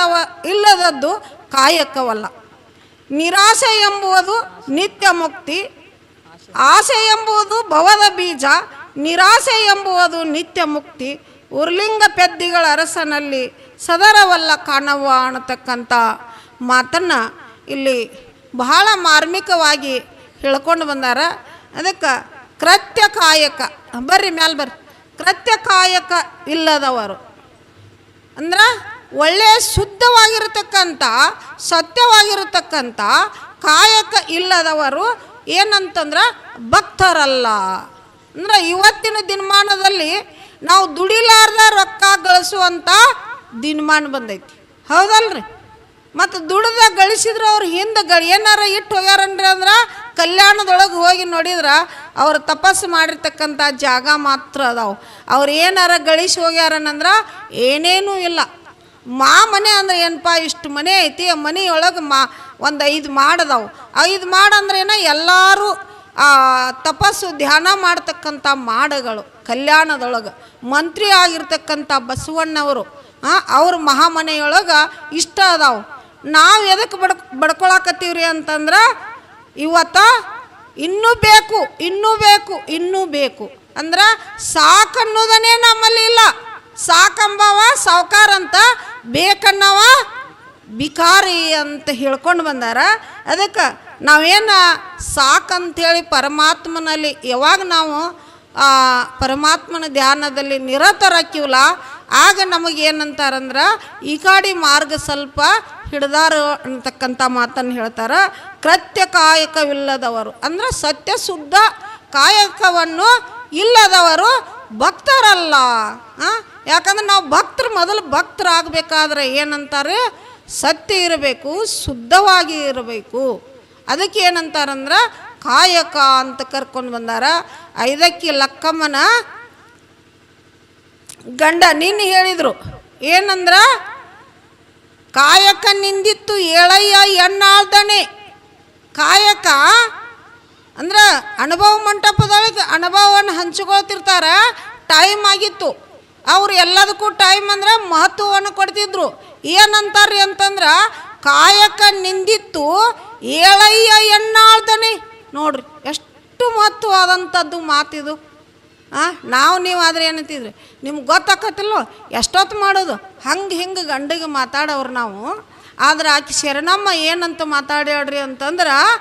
ಇಲ್ಲದವ ಇಲ್ಲದದ್ದು ಕಾಯಕವಲ್ಲ. ನಿರಾಶೆ ಎಂಬುದು ನಿತ್ಯ ಮುಕ್ತಿ. ಆಸೆ ಎಂಬುದು ಭವದ ಬೀಜ. ನಿರಾಸೆ ಎಂಬುವುದು ನಿತ್ಯ ಮುಕ್ತಿ. ಉರ್ಲಿಂಗ ಪೆದ್ದಿಗಳ ಅರಸನಲ್ಲಿ ಸದರವಲ್ಲ ಕಾಣವ ಅನ್ನತಕ್ಕಂಥ ಮಾತನ್ನು ಇಲ್ಲಿ ಬಹಳ ಮಾರ್ಮಿಕವಾಗಿ ಹೇಳ್ಕೊಂಡು ಬಂದಾರ. ಅದಕ್ಕೆ ಕೃತ್ಯ ಕಾಯಕ. ಬರ್ರಿ ಮ್ಯಾಲ ಬರ್ರಿ. ಕೃತ್ಯ ಕಾಯಕ ಇಲ್ಲದವರು. ಅಂದ್ರೆ ಒಳ್ಳೆಯ ಶುದ್ಧವಾಗಿರತಕ್ಕಂಥ, ಸತ್ಯವಾಗಿರತಕ್ಕಂಥ ಕಾಯಕ ಇಲ್ಲದವರು ಏನಂತಂದ್ರೆ ಭಕ್ತರಲ್ಲ. ಅಂದ್ರೆ ಇವತ್ತಿನ ದಿನಮಾನದಲ್ಲಿ ನಾವು ದುಡಿಲಾರ್ದ ರೊಕ್ಕ ಗಳಿಸುವಂಥ ದಿನಮಾನ ಬಂದೈತಿ. ಹೌದಲ್ರಿ? ಮತ್ತು ದುಡ್ದ ಗಳಿಸಿದ್ರೆ ಅವ್ರು ಹಿಂದೆ ಗ ಏನಾರ ಇಟ್ಟು ಹೋಗ್ಯಾರನ್ರಿ ಅಂದ್ರೆ ಕಲ್ಯಾಣದೊಳಗೆ ಹೋಗಿ ನೋಡಿದ್ರೆ ಅವ್ರು ತಪಸ್ಸು ಮಾಡಿರ್ತಕ್ಕಂಥ ಜಾಗ ಮಾತ್ರ ಅದಾವೆ. ಅವ್ರು ಏನಾರ ಗಳಿಸಿ ಹೋಗ್ಯಾರನಂದ್ರೆ ಏನೇನೂ ಇಲ್ಲ. ಮಾ ಮನೆ ಅಂದ್ರೆ ಏನಪ್ಪ? ಇಷ್ಟು ಮನೆ ಐತಿ, ಆ ಮನೆಯೊಳಗೆ ಮಾ ಒಂದು ಐದು ಮಾಡದವು ಐದು ಮಾಡಂದ್ರೇನ ಎಲ್ಲರೂ ತಪಸ್ಸು, ಧ್ಯಾನ ಮಾಡ್ತಕ್ಕಂಥ ಮಾಡಗಳು, ಕಲ್ಯಾಣದೊಳಗೆ. ಮಂತ್ರಿ ಆಗಿರ್ತಕ್ಕಂಥ ಬಸವಣ್ಣವರು ಅವ್ರ ಮಹಾಮನೆಯೊಳಗೆ ಇಷ್ಟ ಅದಾವು. ನಾವು ಎದಕ್ಕೆ ಬಡ್, ಬಡ್ಕೊಳಕತ್ತೀವ್ರಿ ಅಂತಂದ್ರೆ, ಇವತ್ತ ಇನ್ನೂ ಬೇಕು ಇನ್ನೂ ಬೇಕು ಇನ್ನೂ ಬೇಕು. ಅಂದ್ರೆ ಸಾಕನ್ನೋದನ್ನೇ ನಮ್ಮಲ್ಲಿ ಇಲ್ಲ. ಸಾಕಂಬವ, ಸಾವ್ಕಾರ ಅಂತ ಬೇಕನ್ನವ? ಬಿಕಾರಿ ಅಂತ ಹೇಳ್ಕೊಂಡು ಬಂದಾರ. ಅದಕ್ಕೆ ನಾವೇನು ಸಾಕಂಥೇಳಿ ಪರಮಾತ್ಮನಲ್ಲಿ ಯಾವಾಗ ನಾವು ಪರಮಾತ್ಮನ ಧ್ಯಾನದಲ್ಲಿ ನಿರತರಾಕಿವಲ್ಲ ಆಗ ನಮಗೇನಂತಾರಂದ್ರೆ ಈ ಕಾಡಿ ಮಾರ್ಗ ಸ್ವಲ್ಪ ಹಿಡ್ದಾರು ಅಂತಕ್ಕಂಥ ಮಾತನ್ನು ಹೇಳ್ತಾರೆ. ಕೃತ್ಯ ಕಾಯಕವಿಲ್ಲದವರು ಅಂದ್ರೆ ಸತ್ಯ ಶುದ್ಧ ಕಾಯಕವನ್ನು ಇಲ್ಲದವರು ಭಕ್ತರಲ್ಲ. ಆ? ಯಾಕಂದ್ರೆ ನಾವು ಭಕ್ತರು, ಮೊದಲು ಭಕ್ತರಾಗಬೇಕಾದ್ರೆ ಏನಂತಾರೆ? ಸತ್ಯ ಇರಬೇಕು, ಶುದ್ಧವಾಗಿ ಇರಬೇಕು. ಅದಕ್ಕೆ ಏನಂತಾರಂದ್ರೆ, ಕಾಯಕ ಅಂತ ಕರ್ಕೊಂಡು ಬಂದಾರ. ಐದಕ್ಕೆ ಲಕ್ಕಮ್ಮನ ಗಂಡ ನಿನ್ನ ಹೇಳಿದರು, ಏನಂದ್ರ, ಕಾಯಕ ನಿಂದಿತ್ತು ಏಳಯ್ಯ ಎಣ್ಣಾಳ್ದನೆ. ಕಾಯಕ ಅಂದ್ರೆ ಅನುಭವ ಮಂಟಪದೊಳಗೆ ಅನುಭವವನ್ನು ಹಂಚ್ಕೊಳ್ತಿರ್ತಾರ. ಟೈಮ್ ಆಗಿತ್ತು. ಅವ್ರು ಎಲ್ಲದಕ್ಕೂ ಟೈಮ್ ಅಂದ್ರೆ ಮಹತ್ವವನ್ನು ಕೊಡ್ತಿದ್ರು. ಏನಂತಾರ್ರಿ ಅಂತಂದ್ರೆ, ಕಾಯಕ ನಿಂದಿತ್ತು ಏಳಯ್ಯ ಎಣ್ಣಾಳ್ತಾನೆ ನೋಡ್ರಿ, ಎಷ್ಟು ಮಹತ್ವವಾದಂಥದ್ದು ಮಾತಿದು. ಆ, ನಾವು ನೀವು ಆದ್ರೆ ಏನಂತಿದ್ರಿ? ನಿಮ್ಗೆ ಗೊತ್ತಾಕತ್ತಿಲ್ವೋ? ಎಷ್ಟೊತ್ತು ಮಾಡೋದು? ಹಂಗೆ ಹಿಂಗೆ ಗಂಡಿಗೆ ಮಾತಾಡೋರು ನಾವು. ಆದ್ರೆ ಆಕೆ ಶರಣಮ್ಮ ಏನಂತ ಮಾತಾಡ್ಯಾಡ್ರಿ ಅಂತಂದ್ರೆ,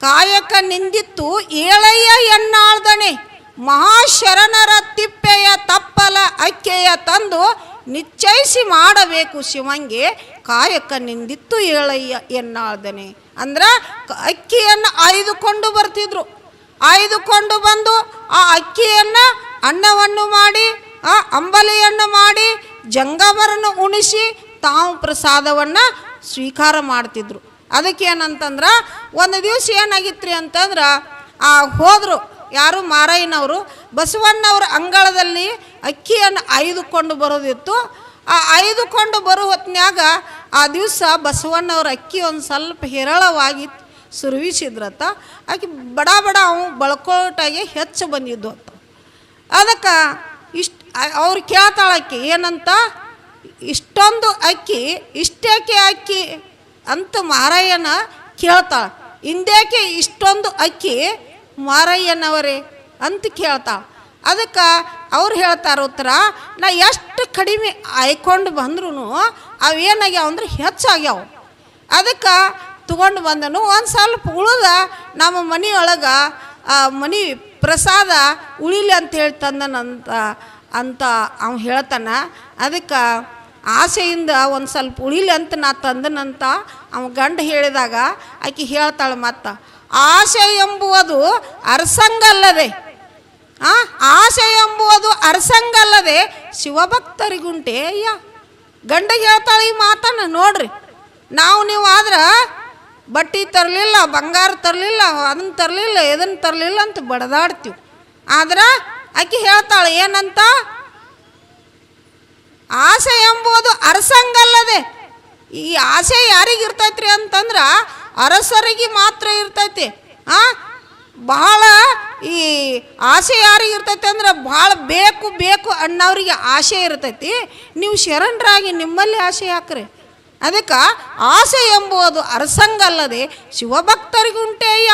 ಕಾಯಕ ನಿಂದಿತ್ತು ಏಳಯ್ಯ ಎಣ್ಣಾಳ್ದನೆ ಮಹಾಶರಣರ ತಿಪ್ಪೆಯ ತಪ್ಪಲ ಅಕ್ಕೆಯ ತಂದು ನಿಶ್ಚಯಿಸಿ ಮಾಡಬೇಕು ಶಿವಂಗೆ ಕಾಯಕ ನಿಂದಿತ್ತು ಏಳಯ್ಯ ಎನ್ನಾದನೆ ಅಂದ್ರೆ ಅಕ್ಕಿಯನ್ನು ಆಯ್ದುಕೊಂಡು ಬರ್ತಿದ್ರು. ಆಯ್ದುಕೊಂಡು ಬಂದು ಆ ಅಕ್ಕಿಯನ್ನು ಅನ್ನವನ್ನು ಮಾಡಿ, ಆ ಅಂಬಲಿಯನ್ನು ಮಾಡಿ, ಜಂಗಮರನ್ನು ಉಣಿಸಿ ತಾವು ಪ್ರಸಾದವನ್ನು ಸ್ವೀಕಾರ ಮಾಡ್ತಿದ್ರು. ಅದಕ್ಕೆ ಏನಂತಂದ್ರೆ, ಒಂದು ದಿವಸ ಏನಾಗಿತ್ರಿ ಅಂತಂದ್ರೆ, ಆ ಹೋದರು ಯಾರು ಮಾರಯ್ಯನವರು, ಬಸವಣ್ಣವ್ರ ಅಂಗಳದಲ್ಲಿ ಅಕ್ಕಿಯನ್ನು ಆಯ್ದುಕೊಂಡು ಬರೋದಿತ್ತು. ಆ ಆಯ್ದುಕೊಂಡು ಬರೋ ಹೊತ್ತಿನಾಗ ಆ ದಿವಸ ಬಸವಣ್ಣವ್ರ ಅಕ್ಕಿ ಒಂದು ಸ್ವಲ್ಪ ಹೇರಳವಾಗಿ ಸುರುವಿಸಿದ್ರತ್ತ ಆಕೆ ಬಡ ಬಡ ಅವು ಬಳ್ಕೋಟಾಗೆ ಹೆಚ್ಚು ಬಂದಿದ್ದು ಅಂತ. ಅದಕ್ಕೆ ಇಷ್ಟು ಅವ್ರು ಕೇಳ್ತಾಳಕ್ಕಿ ಏನಂತ? ಇಷ್ಟೊಂದು ಅಕ್ಕಿ, ಇಷ್ಟೇಕೆ ಅಕ್ಕಿ? ಅಂತ ಮಾರಾಯನ ಕೇಳ್ತಾಳೆ. ಹಿಂದೇಕೆ ಇಷ್ಟೊಂದು ಅಕ್ಕಿ? ಮಾರಯ್ಯನವರೇ ಅಂತ ಕೇಳ್ತಾಳೆ ಅದಕ್ಕೆ ಅವ್ರು ಹೇಳ್ತಾರ ಉತ್ತರ, ನಾ ಎಷ್ಟು ಕಡಿಮೆ ಆಯ್ಕೊಂಡು ಬಂದ್ರೂ ಅವೇನಾಗ್ಯಾವ ಅಂದ್ರೆ ಹೆಚ್ಚಾಗ್ಯಾವ. ಅದಕ್ಕೆ ತಗೊಂಡು ಬಂದನು, ಒಂದು ಸ್ವಲ್ಪ ಉಳಿದ ನಮ್ಮ ಮನೆಯೊಳಗೆ ಮನೆ ಪ್ರಸಾದ ಉಳಿಲಿ ಅಂತ ಹೇಳಿ ತಂದನಂತ ಅಂತ ಅವ ಹೇಳ್ತಾನ. ಅದಕ್ಕೆ ಆಸೆಯಿಂದ ಒಂದು ಸ್ವಲ್ಪ ಉಳಿಲಿ ಅಂತ ನಾ ತಂದನಂತ ಅವ ಗಂಡ ಹೇಳಿದಾಗ ಆಕೆ ಹೇಳ್ತಾಳೆ ಮತ್ತ ಆಸೆ ಎಂಬುವುದು ಅರ್ಸಂಗಲ್ಲದೆ. ಆ ಆಸೆ ಎಂಬುವುದು ಅರಸಂಗಲ್ಲದೆ ಶಿವಭಕ್ತರಿಗುಂಟೆ ಅಯ್ಯ ಗಂಡಗೆ ಹೇಳ್ತಾಳೆ ಈ ಮಾತನ್ನು ನೋಡ್ರಿ. ನಾವು ನೀವು ಆದ್ರೆ ಬಟ್ಟೆ ತರಲಿಲ್ಲ, ಬಂಗಾರ ತರಲಿಲ್ಲ ಅದನ್ನು ತರಲಿಲ್ಲ ಇದನ್ನು ತರಲಿಲ್ಲ ಅಂತ ಬಡದಾಡ್ತೀವಿ. ಆದ್ರೆ ಆಕೆ ಹೇಳ್ತಾಳೆ ಏನಂತ? ಆಸೆ ಎಂಬುದು ಅರ್ಸಂಗಲ್ಲದೆ. ಈ ಆಸೆ ಯಾರಿಗಿರ್ತೈತ್ರಿ ಅಂತಂದ್ರೆ ಅರಸರಿಗೆ ಮಾತ್ರ ಇರ್ತೈತಿ. ಆ? ಬಹಳ ಈ ಆಸೆ ಯಾರಿಗೆ ಇರ್ತೈತಿ ಅಂದ್ರೆ ಭಾಳ ಬೇಕು ಬೇಕು ಅನ್ನೋರಿಗೆ ಆಸೆ ಇರ್ತೈತಿ. ನೀವು ಶರಣರಾಗಿ ನಿಮ್ಮಲ್ಲಿ ಆಸೆ ಹಾಕ್ರಿ. ಅದಕ್ಕೆ ಆಸೆ ಎಂಬುವುದು ಅರಸಂಗಲ್ಲದೆ ಶಿವಭಕ್ತರಿಗುಂಟೇಯ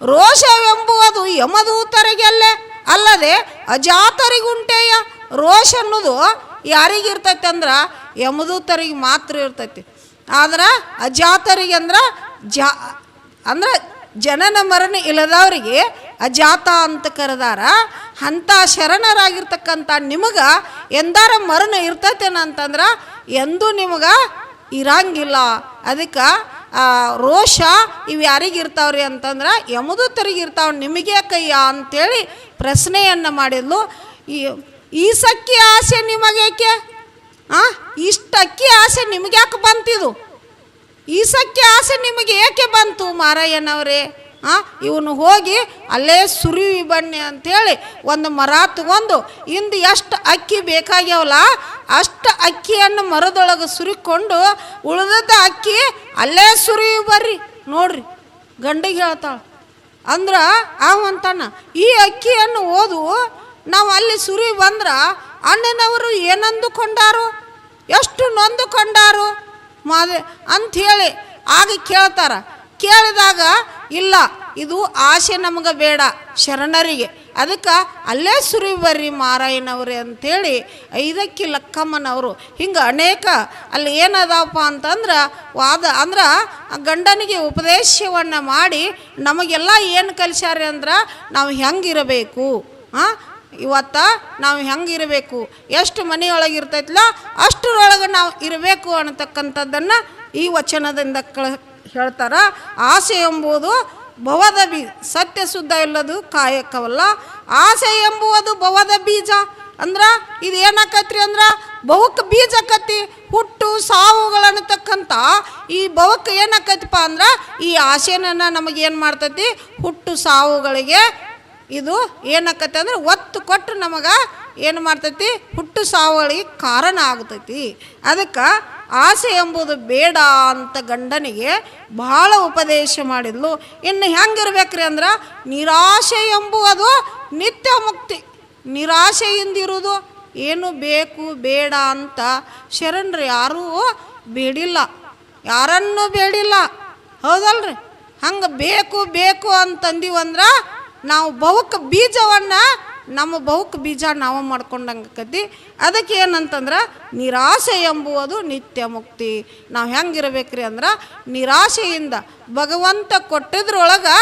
ರೋಷವೆಂಬುವುದು ಯಮದೂತರಿಗೆಲ್ಲೇ ಅಲ್ಲದೆ ಅಜಾತರಿಗುಂಟೇಯ ರೋಷ ಅನ್ನೋದು ಯಾರಿಗಿರ್ತೈತೆ ಅಂದ್ರೆ ಯಮದೂತರಿಗೆ ಮಾತ್ರ ಇರ್ತೈತಿ. ಆದ್ರೆ ಅಜಾತರಿಗೆ ಅಂದ್ರೆ ಜಾ, ಅಂದ್ರೆ ಜನನ ಮರಣ ಇಲ್ಲದವರಿಗೆ ಅಜಾತ ಅಂತ ಕರೆದಾರ. ಅಂಥ ಶರಣರಾಗಿರ್ತಕ್ಕಂಥ ನಿಮಗೆ ಎಂದಾರ ಮರಣ ಇರ್ತೈತೇನ ಅಂತಂದ್ರೆ ಎಂದೂ ನಿಮಗೆ ಇರಂಗಿಲ್ಲ. ಅದಕ್ಕೆ ರೋಷ ಇವು ಯಾರಿಗೆ ಇರ್ತಾವ್ರಿ ಅಂತಂದ್ರೆ ಯಮದೂತರಿಗೆ ಇರ್ತಾವ. ನಿಮಗೆ ಕೈಯ ಅಂತೇಳಿ ಪ್ರಶ್ನೆಯನ್ನು ಮಾಡಿದ್ಲು. ಈ ಸಕ್ಕಿ ಆಸೆ ನಿಮಗೇಕೆ? ಆ ಇಷ್ಟು ಅಕ್ಕಿ ಆಸೆ ನಿಮ್ಗೆ ಯಾಕೆ ಬಂತಿದು? ಈ ಸಖ್ಯ ಆಸೆ ನಿಮಗೆ ಏಕೆ ಬಂತು ಮಾರಯ್ಯನವರೇ ಆ, ಇವನು ಹೋಗಿ ಅಲ್ಲೇ ಸುರಿವಿ ಬನ್ನಿ ಅಂಥೇಳಿ ಒಂದು ಮರ ತಗೊಂಡು, ಇಂದು ಎಷ್ಟು ಅಕ್ಕಿ ಬೇಕಾಗ್ಯವಲ್ಲ, ಅಷ್ಟು ಅಕ್ಕಿಯನ್ನು ಮರದೊಳಗೆ ಸುರಿಕೊಂಡು ಉಳಿದದ ಅಕ್ಕಿ ಅಲ್ಲೇ ಸುರಿವಿ ಬರ್ರಿ, ನೋಡ್ರಿ, ಗಂಡಿಗೆ ಹೇಳ್ತಾಳೆ. ಅಂದ್ರೆ ಅವಂತಾನ ಈ ಅಕ್ಕಿಯನ್ನು ಓದು, ನಾವು ಅಲ್ಲಿ ಸುರಿ ಬಂದ್ರೆ ಅಣ್ಣನವರು ಏನಂದುಕೊಂಡಾರು? ಎಷ್ಟು ನೊಂದುಕೊಂಡಾರು? ಮಾದೆ ಅಂಥೇಳಿ ಆಗ ಕೇಳ್ತಾರ. ಕೇಳಿದಾಗ, ಇಲ್ಲ, ಇದು ಆಸೆ ನಮಗೆ ಬೇಡ, ಶರಣರಿಗೆ. ಅದಕ್ಕೆ ಅಲ್ಲೇ ಸುರಿ ಬರ್ರಿ ಮಾರಾಯನವ್ರೆ ಅಂಥೇಳಿ ಐದಕ್ಕಿ ಲಕ್ಕಮ್ಮನವರು. ಹಿಂಗೆ ಅನೇಕ ಅಲ್ಲಿ ಏನದಪ್ಪ ಅಂತಂದ್ರೆ ವಾದ, ಅಂದ್ರೆ ಗಂಡನಿಗೆ ಉಪದೇಶವನ್ನು ಮಾಡಿ ನಮಗೆಲ್ಲ ಏನು ಕಲಿಸ್ಯಾರ ಅಂದ್ರೆ ನಾವು ಹೆಂಗಿರಬೇಕು ಹಾಂ ಇವತ್ತ ನಾವು ಹೆಂಗಿರಬೇಕು ಎಷ್ಟು ಮನೆಯೊಳಗೆ ಇರ್ತೈತಲ್ಲ ಅಷ್ಟರೊಳಗೆ ನಾವು ಇರಬೇಕು ಅನ್ನತಕ್ಕಂಥದ್ದನ್ನು ಈ ವಚನದಿಂದ ಕಳ, ಹೇಳ್ತಾರ. ಆಸೆ ಎಂಬುದು ಭವದ ಬೀ, ಸತ್ಯ ಶುದ್ಧ ಇಲ್ಲದು ಕಾಯಕವಲ್ಲ. ಆಸೆ ಎಂಬುವುದು ಭವದ ಬೀಜ. ಅಂದ್ರೆ ಇದು ಏನಾಕತ್ರಿ ಅಂದ್ರೆ ಬಹುಕ್ ಬೀಜ ಕತ್ತಿ ಹುಟ್ಟು ಸಾವುಗಳನ್ನತಕ್ಕಂಥ ಈ ಬವಕ್ಕೆ ಏನಾಕತಿಪ್ಪ ಅಂದ್ರೆ ಈ ಆಸೆನ ನಮಗೆ ಏನು ಮಾಡ್ತೈತಿ? ಹುಟ್ಟು ಸಾವುಗಳಿಗೆ ಇದು ಏನಾಕತ್ತೆ ಅಂದ್ರೆ ಒತ್ತು ಕೊಟ್ಟು ನಮಗೆ ಏನು ಮಾಡ್ತೈತಿ? ಹುಟ್ಟು ಸಾವುಗಳಿಗೆ ಕಾರಣ ಆಗ್ತೈತಿ. ಅದಕ್ಕೆ ಆಸೆ ಎಂಬುದು ಬೇಡ ಅಂತ ಗಂಡನಿಗೆ ಬಹಳ ಉಪದೇಶ ಮಾಡಿದ್ಲು. ಇನ್ನು ಹೆಂಗಿರ್ಬೇಕ್ರಿ ಅಂದ್ರೆ ನಿರಾಶೆ ಎಂಬುವುದು ನಿತ್ಯ ಮುಕ್ತಿ. ನಿರಾಶೆಯಿಂದಿರುವುದು ಏನು ಬೇಕು ಬೇಡ ಅಂತ. ಶರಣರು ಯಾರೂ ಬೇಡಿಲ್ಲ. ಯಾರನ್ನೂ ಬೇಡಿಲ್ಲ. ಹೌದಲ್ರಿ? ಹಂಗೆ ಬೇಕು ಬೇಕು ಅಂತಂದೀವಂದ್ರೆ ನಾವು ಬಹುಕ ಬೀಜವನ್ನು ನಮ್ಮ ಬಹುಕ ಬೀಜ ನಾವು ಮಾಡ್ಕೊಂಡಂಗೆ ಆಕತಿ ಅದಕ್ಕೆ ಏನಂತಂದ್ರೆ ನಿರಾಶೆ ಎಂಬುವುದು ನಿತ್ಯ ಮುಕ್ತಿ. ನಾವು ಹೆಂಗಿರ್ಬೇಕ್ರಿ ಅಂದ್ರೆ ನಿರಾಶೆಯಿಂದ ಭಗವಂತ ಕೊಟ್ಟಿದ್ರೊಳಗೆ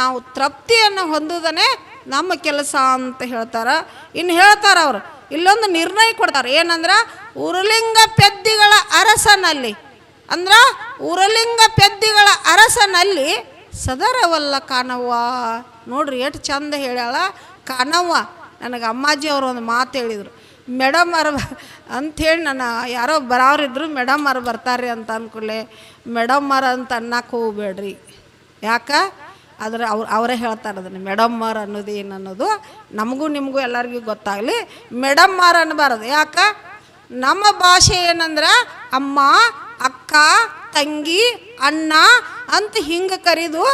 ನಾವು ತೃಪ್ತಿಯನ್ನು ಹೊಂದುದನೆ ನಮ್ಮ ಕೆಲಸ ಅಂತ ಹೇಳ್ತಾರೆ. ಇನ್ನು ಹೇಳ್ತಾರೆ ಅವರು, ಇಲ್ಲೊಂದು ನಿರ್ಣಯ ಕೊಡ್ತಾರೆ. ಏನಂದ್ರೆ ಉರುಲಿಂಗ ಪೆದ್ದಿಗಳ ಅರಸನಲ್ಲಿ, ಅಂದ್ರೆ ಉರುಲಿಂಗ ಪೆದ್ದಿಗಳ ಅರಸನಲ್ಲಿ ಸದರವಲ್ಲ ಕಾನವ್ವ ನೋಡ್ರಿ ಎಷ್ಟು ಚಂದ ಹೇಳ್ಯಾಳ. ಕಾನವ್ವ ನನಗೆ ಅಮ್ಮಾಜಿ ಅವರು ಒಂದು ಮಾತು ಹೇಳಿದರು. ಮೇಡಮ್ ಅಂತ ಅಂಥೇಳಿ ನನ್ನ ಯಾರೋ ಬರೋರಿದ್ರು ಮೇಡಮ್ ಅವ್ರು ಬರ್ತಾರೆ ಅಂತ ಅಂದ್ಕೊಳ್ಳೆ ಮೇಡಮ್ ಅವ್ರ ಅಂತ ಅನ್ನಕ್ಕೆ ಹೋಗ್ಬೇಡ್ರಿ. ಯಾಕೆ? ಆದರೆ ಅವ್ರು, ಅವರೇ ಹೇಳ್ತಾರೆ ಅದನ್ನು. ಮೇಡಮ್ಮರ್ ಅನ್ನೋದು ಏನು ಅನ್ನೋದು ನಮಗೂ ನಿಮಗೂ ಎಲ್ಲರಿಗೂ ಗೊತ್ತಾಗಲಿ. ಮೇಡಮ್ಮರ್ ಅನ್ನಬಾರದು ಯಾಕೆ? ನಮ್ಮ ಭಾಷೆ ಏನಂದ್ರೆ ಅಮ್ಮ, ಅಕ್ಕ ತಂಗಿ, ಅಣ್ಣ ಅಂತ ಹಿಂಗೆ ಕರೆದು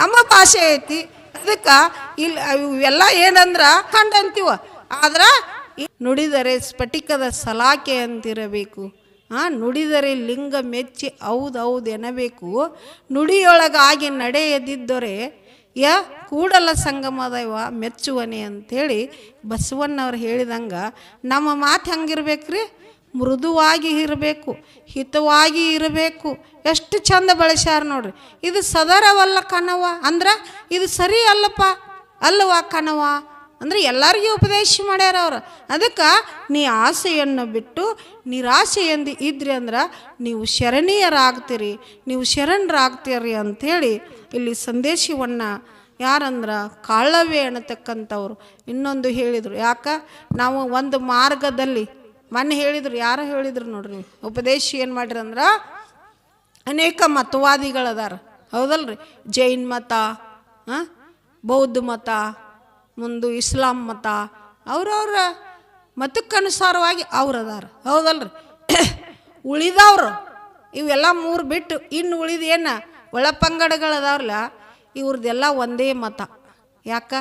ನಮ್ಮ ಭಾಷೆ ಐತಿ. ಅದಕ್ಕೆ ಇಲ್ಲಿ ಇವೆಲ್ಲ ಏನಂದ್ರೆ ಕಂಡಂತೀವ ಆದ್ರೆ ನುಡಿದರೆ ಸ್ಫಟಿಕದ ಸಲಾಕೆ ಅಂತಿರಬೇಕು. ಆ ನುಡಿದರೆ ಲಿಂಗ ಮೆಚ್ಚಿ ಹೌದು ಹೌದು ಎನ್ನಬೇಕು ನುಡಿಯೊಳಗಾಗಿ ನಡೆಯದಿದ್ದರೆ ಯ ಕೂಡಲ ಸಂಗಮದವ ಮೆಚ್ಚುವನೆ ಅಂಥೇಳಿ ಬಸವಣ್ಣವ್ರು ಹೇಳಿದಂಗೆ ನಮ್ಮ ಮಾತು ಹೆಂಗಿರ್ಬೇಕ್ರಿ? ಮೃದುವಾಗಿ ಇರಬೇಕು, ಹಿತವಾಗಿ ಇರಬೇಕು. ಎಷ್ಟು ಚಂದ ಬಳಸ್ಯಾರ ನೋಡ್ರಿ. ಇದು ಸದರವಲ್ಲ ಕಣವ ಅಂದ್ರೆ ಇದು ಸರಿ ಅಲ್ಲಪ್ಪ. ಅಲ್ಲವಾ ಕಣವ ಅಂದ್ರೆ ಎಲ್ಲರಿಗೂ ಉಪದೇಶ ಮಾಡ್ಯಾರ ಅವ್ರು. ಅದಕ್ಕೆ ನೀ ಆಸೆಯನ್ನು ಬಿಟ್ಟು ನಿರಾಸೆಯಿಂದ ಇದ್ರಿ ಅಂದ್ರೆ ನೀವು ಶರಣೀಯರಾಗ್ತೀರಿ. ನೀವು ಶರಣರಾಗ್ತೀರಿ ಅಂಥೇಳಿ ಇಲ್ಲಿ ಸಂದೇಶವನ್ನು ಯಾರಂದ್ರೆ ಕಾಳವೇ ಅನ್ನತಕ್ಕಂಥವ್ರು ಇನ್ನೊಂದು ಹೇಳಿದರು. ಯಾಕೆ? ನಾವು ಒಂದು ಮಾರ್ಗದಲ್ಲಿ ಮೊನ್ನೆ ಹೇಳಿದ್ರು, ಯಾರು ಹೇಳಿದ್ರು ನೋಡ್ರಿ ಉಪದೇಶ ಏನು ಮಾಡ್ರಂದ್ರೆ ಅನೇಕ ಮತವಾದಿಗಳದಾರ ಹೌದಲ್ರಿ? ಜೈನ್ ಮತ, ಆ? ಬೌದ್ಧ ಮತ, ಮುಂದು ಇಸ್ಲಾಂ ಮತ, ಅವ್ರವ್ರ ಮತಕ್ಕನುಸಾರವಾಗಿ ಅವ್ರು ಅದಾರ. ಹೌದಲ್ರಿ? ಉಳಿದವ್ರು, ಇವೆಲ್ಲ ಮೂರು ಬಿಟ್ಟು ಇನ್ನು ಉಳಿದ ಏನು? ಒಳಪಂಗಡಗಳದಾವ್ರಲ್ಲ ಇವ್ರದ್ದೆಲ್ಲ ಒಂದೇ ಮತ. ಯಾಕ?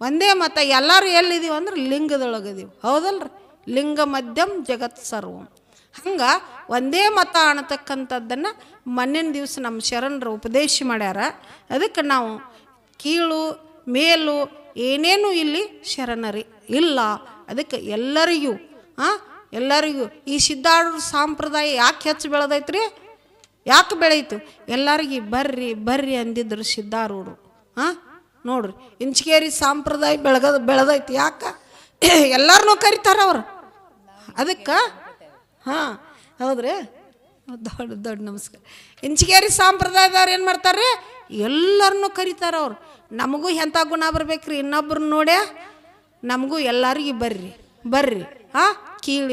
ಒಂದೇ ಮತ, ಎಲ್ಲರೂ ಎಲ್ಲಿದ್ದೀವಿ ಅಂದ್ರೆ ಲಿಂಗದೊಳಗದೀವಿ ಹೌದಲ್ರಿ? ಲಿಂಗ ಮಧ್ಯಂ ಜಗತ್ ಸರ್ವಂ. ಹಂಗೆ ಒಂದೇ ಮತ ಅನ್ನತಕ್ಕಂಥದ್ದನ್ನು ಮಣ್ಣಿನ ದಿವಸ ನಮ್ಮ ಶರಣರು ಉಪದೇಶ ಮಾಡ್ಯಾರ. ಅದಕ್ಕೆ ನಾವು ಕೀಳು, ಮೇಲು ಏನೇನು ಇಲ್ಲಿ ಶರಣರಿ? ಇಲ್ಲ. ಅದಕ್ಕೆ ಎಲ್ಲರಿಗೂ ಹಾಂ ಎಲ್ಲರಿಗೂ ಈ ಸಿದ್ಧಾರೂಢ ಸಂಪ್ರದಾಯ ಯಾಕೆ ಹೆಚ್ಚು ಬೆಳೆದೈತ್ರಿ? ಯಾಕೆ ಬೆಳೀತು? ಎಲ್ಲರಿಗೂ ಬರ್ರಿ ಬರ್ರಿ ಅಂದಿದ್ರು ಸಿದ್ಧಾರೂಢರು. ಹಾಂ ನೋಡ್ರಿ, ಇಂಚಿಗೇರಿ ಸಂಪ್ರದಾಯ ಬೆಳಗದ, ಬೆಳೆದೈತಿ, ಯಾಕೆ? ಎಲ್ಲರನ್ನೂ ಕರಿತಾರ ಅವ್ರು. ಅದಕ್ಕೆ, ಹಾಂ, ಹೌದ್ರಿ? ದೊಡ್ಡ ದೊಡ್ಡ ನಮಸ್ಕಾರ. ಇಂಚಿಗೇರಿ ಸಂಪ್ರದಾಯದವ್ರು ಏನು ಮಾಡ್ತಾರೆ ಎಲ್ಲರನ್ನೂ ಕರಿತಾರ ಅವ್ರು. ನಮಗೂ ಎಂಥ ಗುಣ ಬರ್ಬೇಕ್ರಿ? ಇನ್ನೊಬ್ರನ್ನ ನೋಡ್ಯಾ? ನಮಗೂ ಎಲ್ಲರಿಗೂ ಬರ್ರಿ. ಬರ್ರಿ, ಹಾಂ, ಕೀಳಿ.